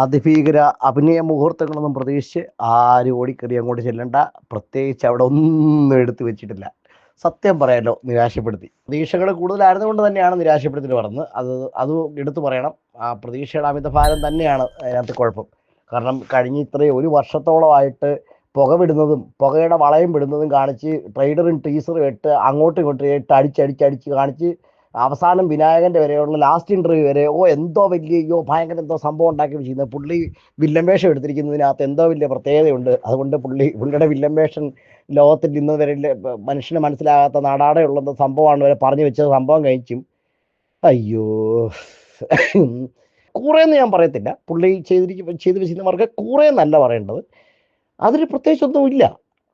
അതിഭീകര അഭിനയ മുഹൂർത്തങ്ങളൊന്നും പ്രതീക്ഷിച്ച് ആരും ഓടിക്കറി അങ്ങോട്ട് ചെല്ലണ്ട. പ്രത്യേകിച്ച് അവിടെ ഒന്നും എടുത്തു വെച്ചിട്ടില്ല. സത്യം പറയാലോ നിരാശപ്പെടുത്തി. പ്രതീക്ഷകൾ കൂടുതലായിരുന്നുകൊണ്ട് തന്നെയാണ് നിരാശപ്പെടുത്തി പറഞ്ഞത് അത് അത് എടുത്തു പറയണം. ആ പ്രതീക്ഷയുടെ അമിതഭാരം തന്നെയാണ് അതിനകത്ത് കുഴപ്പം. കാരണം കഴിഞ്ഞ ഇത്രയും ഒരു വർഷത്തോളമായിട്ട് പുക വിടുന്നതും പുകയുടെ വളയം വിടുന്നതും കാണിച്ച് ട്രൈഡറും ടീസറും ഇട്ട് അങ്ങോട്ടും ഇങ്ങോട്ടും ഇട്ട് അടിച്ചടിച്ചടിച്ച് കാണിച്ച് അവസാനം വിനായകന്റെ വരെയുള്ള ലാസ്റ്റ് ഇന്റർവ്യൂ വരെ ഓ എന്തോ വലിയ അയ്യോ ഭയങ്കര എന്തോ സംഭവം ഉണ്ടാക്കി വെച്ചിരുന്നത്. പുള്ളി വില്ലൻ വേഷം എടുത്തിരിക്കുന്നതിനകത്ത് എന്തോ വലിയ പ്രത്യേകതയുണ്ട്. അതുകൊണ്ട് പുള്ളി പുള്ളിയുടെ വില്ലൻ വേഷം ലോകത്തിൽ ഇന്ന് വരെ മനുഷ്യന് മനസ്സിലാകാത്ത നാടാടെ ഉള്ളത് സംഭവമാണ് വരെ പറഞ്ഞു വെച്ച സംഭവം കഴിച്ചും. അയ്യോ. കൂറേന്ന് ഞാൻ പറയത്തില്ല. പുള്ളി ചെയ്തിരിക്കും ചെയ്തു വെച്ചിരുന്നവർക്ക് കൂറേന്നല്ല പറയേണ്ടത്. അതിന് പ്രത്യേകിച്ചൊന്നും ഇല്ല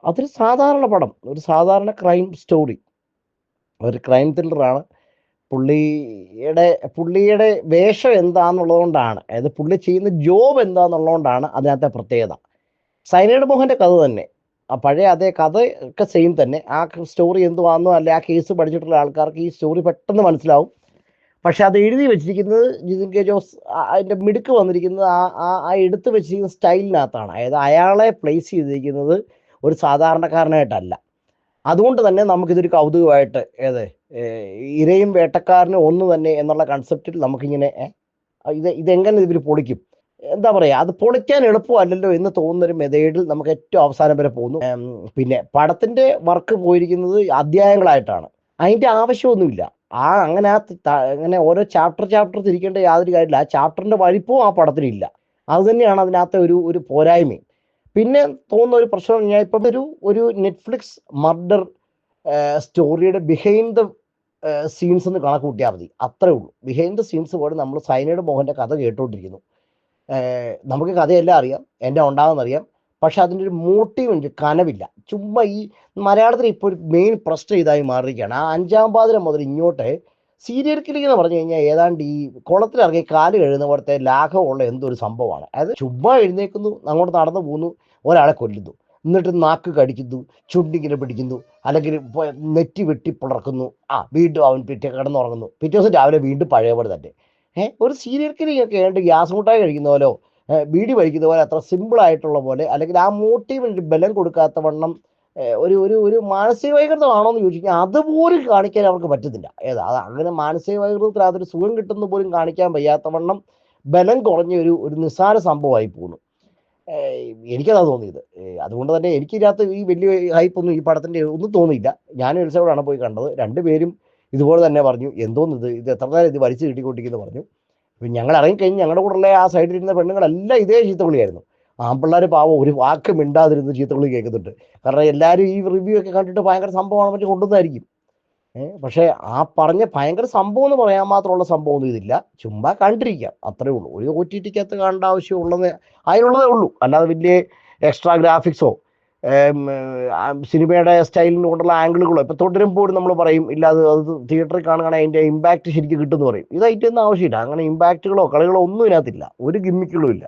അതൊരു സാധാരണ പടം. ഒരു സാധാരണ ക്രൈം സ്റ്റോറി ഒരു ക്രൈം ത്രില്ലറാണ് പുള്ളിയുടെ പുള്ളിയുടെ വേഷം എന്താന്നുള്ളതുകൊണ്ടാണ്. അതായത് പുള്ളി ചെയ്യുന്ന ജോബ് എന്താന്നുള്ളതുകൊണ്ടാണ് അതിനകത്തെ പ്രത്യേകത. സൈനേഡ് മോഹന്റെ കഥ തന്നെ. ആ പഴയ അതേ കഥ ഒക്കെ സെയിം തന്നെ. ആ സ്റ്റോറി എന്തുവാന്നോ അല്ലെ ആ കേസ് പഠിച്ചിട്ടുള്ള ആൾക്കാർക്ക് ഈ സ്റ്റോറി പെട്ടെന്ന് മനസ്സിലാവും. പക്ഷെ അത് എഴുതി വെച്ചിരിക്കുന്നത് ജിതിൻ കെ ജോസ് അതിന്റെ മിടുക്ക് വന്നിരിക്കുന്നത് ആ ആ ആ എടുത്തു വെച്ചിരിക്കുന്ന സ്റ്റൈലിനകത്താണ്. അതായത് അയാളെ പ്ലേസ് ചെയ്തിരിക്കുന്നത് ഒരു സാധാരണക്കാരനായിട്ടല്ല. അതുകൊണ്ട് തന്നെ നമുക്കിതൊരു കൗതുകമായിട്ട് ഏത് ഇരയും വേട്ടക്കാരനും ഒന്ന് തന്നെ എന്നുള്ള കൺസെപ്റ്റിൽ നമുക്കിങ്ങനെ ഇത് ഇതെങ്ങനെ ഇവർ പൊളിക്കും? എന്താ പറയാ അത് പൊളിക്കാൻ എളുപ്പമല്ലല്ലോ എന്ന് തോന്നുന്നൊരു മെതേഡിൽ നമുക്ക് ഏറ്റവും അവസാനം വരെ പോകുന്നു. പിന്നെ പടത്തിന്റെ വർക്ക് പോയിരിക്കുന്നത് അധ്യായങ്ങളായിട്ടാണ്. അതിന്റെ ആവശ്യമൊന്നുമില്ല. ആ അങ്ങനെ ആ അങ്ങനെ ഓരോ ചാപ്റ്റർ ചാപ്റ്റർ തിരിക്കേണ്ട യാതൊരു കാര്യമില്ല. ആ ചാപ്റ്ററിന്റെ വലിപ്പവും ആ പടത്തിലില്ല അത് തന്നെയാണ് അതിനകത്തെ ഒരു ഒരു പോരായ്മയും. പിന്നെ തോന്നുന്ന ഒരു പ്രശ്നം ഞാൻ ഇപ്പം ഒരു ഒരു നെറ്റ്ഫ്ലിക്സ് മർഡർ സ്റ്റോറിയുടെ ബിഹൈൻഡ് ദ സീൻസ് എന്ന് കണക്ക് കൂട്ടിയാൽ മതി. അത്രേ ഉള്ളൂ. ബിഹൈൻഡ് ദ സീൻസ് പോലെ നമ്മൾ സൈനയുടെ മോഹന്റെ കഥ കേട്ടുകൊണ്ടിരിക്കുന്നു നമുക്ക് കഥയെല്ലാം അറിയാം. എന്റെ ഉണ്ടാകുന്നറിയാം പക്ഷെ അതിന്റെ ഒരു മോട്ടീവ് ഉണ്ട്. കനവില്ല. ചുമ്മാ ഈ മലയാളത്തിൽ ഇപ്പോൾ ഒരു മെയിൻ പ്രശ്നം ഇതായി മാറിയിരിക്കുകയാണ്. ആ അഞ്ചാം പാതിര മുതൽ ഇങ്ങോട്ട് സീരിയൽ കില്ലിംഗ് എന്ന് പറഞ്ഞു കഴിഞ്ഞാൽ ഏതാണ്ട് ഈ കുളത്തിലിറങ്ങി കാൽ കഴുകുന്ന പോലത്തെ ലാഘവമുള്ള എന്തൊരു സംഭവമാണ്. അതായത് ചുമ്മാ എഴുന്നേക്കുന്നു അങ്ങോട്ട് നടന്നു പോകുന്നു ഒരാളെ കൊല്ലുന്നു. എന്നിട്ട് നാക്ക് കടിക്കുന്നു ചുണ്ടിങ്ങനെ പിടിക്കുന്നു അല്ലെങ്കിൽ നെറ്റി വെട്ടി പിളർക്കുന്നു. ആ വീണ്ടും അവൻ പിറ്റേ കിടന്നുറങ്ങുന്നു. പിറ്റേ ദിവസം രാവിലെ വീണ്ടും പഴയപോലെ തന്നെ. ഏഹ് ഒരു സീരിയൽ ഒക്കെ ആയിട്ട് ഗ്യാസ് മുട്ടായി കഴിക്കുന്ന പോലോ ബീഡി വലിക്കുന്ന പോലെ അത്ര സിമ്പിൾ ആയിട്ടുള്ള പോലെ അല്ലെങ്കിൽ ആ മോട്ടീവിന് ബലം കൊടുക്കാത്ത വണ്ണം ഒരു ഒരു ഒരു മാനസിക വൈകൃതമാണോ എന്ന് ചോദിച്ചാൽ അതുപോലും കാണിക്കാൻ അവർക്ക് പറ്റുന്നില്ല. ഏതാ അത് അങ്ങനെ മാനസിക വൈകൃതത്തിൽ അതൊരു സുഖം കിട്ടുന്ന പോലും കാണിക്കാൻ വയ്യാത്ത വണ്ണം ബലം കുറഞ്ഞ ഒരു ഒരു നിസ്സാര സംഭവമായി പോകുന്നു എനിക്കതാ തോന്നിയത്. അതുകൊണ്ട് തന്നെ എനിക്കിതിനകത്ത് ഈ വലിയ ഹൈപ്പൊന്നും ഈ പടത്തിന്റെ ഒന്നും തോന്നിയില്ല. ഞാൻ ഉത്സവമാണ് പോയി കണ്ടത്. രണ്ടുപേരും ഇതുപോലെ തന്നെ പറഞ്ഞു എന്തോന്നിത്? ഇത് എത്ര നേരം ഇത് വലിച്ചു കിട്ടിക്കൊണ്ടിരിക്കുന്നു പറഞ്ഞു. പിന്നെ ഞങ്ങൾ ഇറങ്ങിക്കഴിഞ്ഞ് ഞങ്ങളുടെ കൂടെ ആ സൈഡിൽ ഇരുന്ന പെണ്ണുങ്ങളെല്ലാം ഇതേ ചീത്തവിളിയായിരുന്നു. ആമ്പിള്ളേർ പാവം ഒരു വാക്ക് മിണ്ടാതിരുന്ന് ചീത്തവിളി കേൾക്കുന്നുണ്ട്. കാരണം എല്ലാവരും ഈ റിവ്യൂ ഒക്കെ കണ്ടിട്ട് ഭയങ്കര സംഭവമാണെന്ന് പറ്റി കൊണ്ടുവന്നായിരിക്കും. പക്ഷേ ആ പറഞ്ഞ ഭയങ്കര സംഭവം എന്ന് പറയാൻ മാത്രമുള്ള സംഭവമൊന്നും ഇതില്ല. ചുമ്മാ കണ്ടിരിക്കാം. അത്രേ ഉള്ളൂ. ഒരു ഒ ടി ടിക്കകത്ത് കാണേണ്ട ആവശ്യമുള്ളത് അതിനുള്ളതേ ഉള്ളൂ. അല്ലാതെ വലിയ എക്സ്ട്രാ ഗ്രാഫിക്സോ സിനിമയുടെ സ്റ്റൈലിന് കൊണ്ടുള്ള ആംഗിളുകളോ ഇപ്പം തുടരുമ്പോൾ നമ്മൾ പറയും ഇല്ലാതെ അത് തിയേറ്ററിൽ കാണുകയാണെങ്കിൽ അതിന്റെ ഇമ്പാക്റ്റ് ശരിക്കും കിട്ടുമെന്ന് പറയും. ഇതായിട്ടൊന്നും ആവശ്യമില്ല. അങ്ങനെ ഇമ്പാക്റ്റുകളോ കളികളോ ഒന്നും ഇതിനകത്തില്ല. ഒരു ഗിമ്മിക്കുകളും ഇല്ല.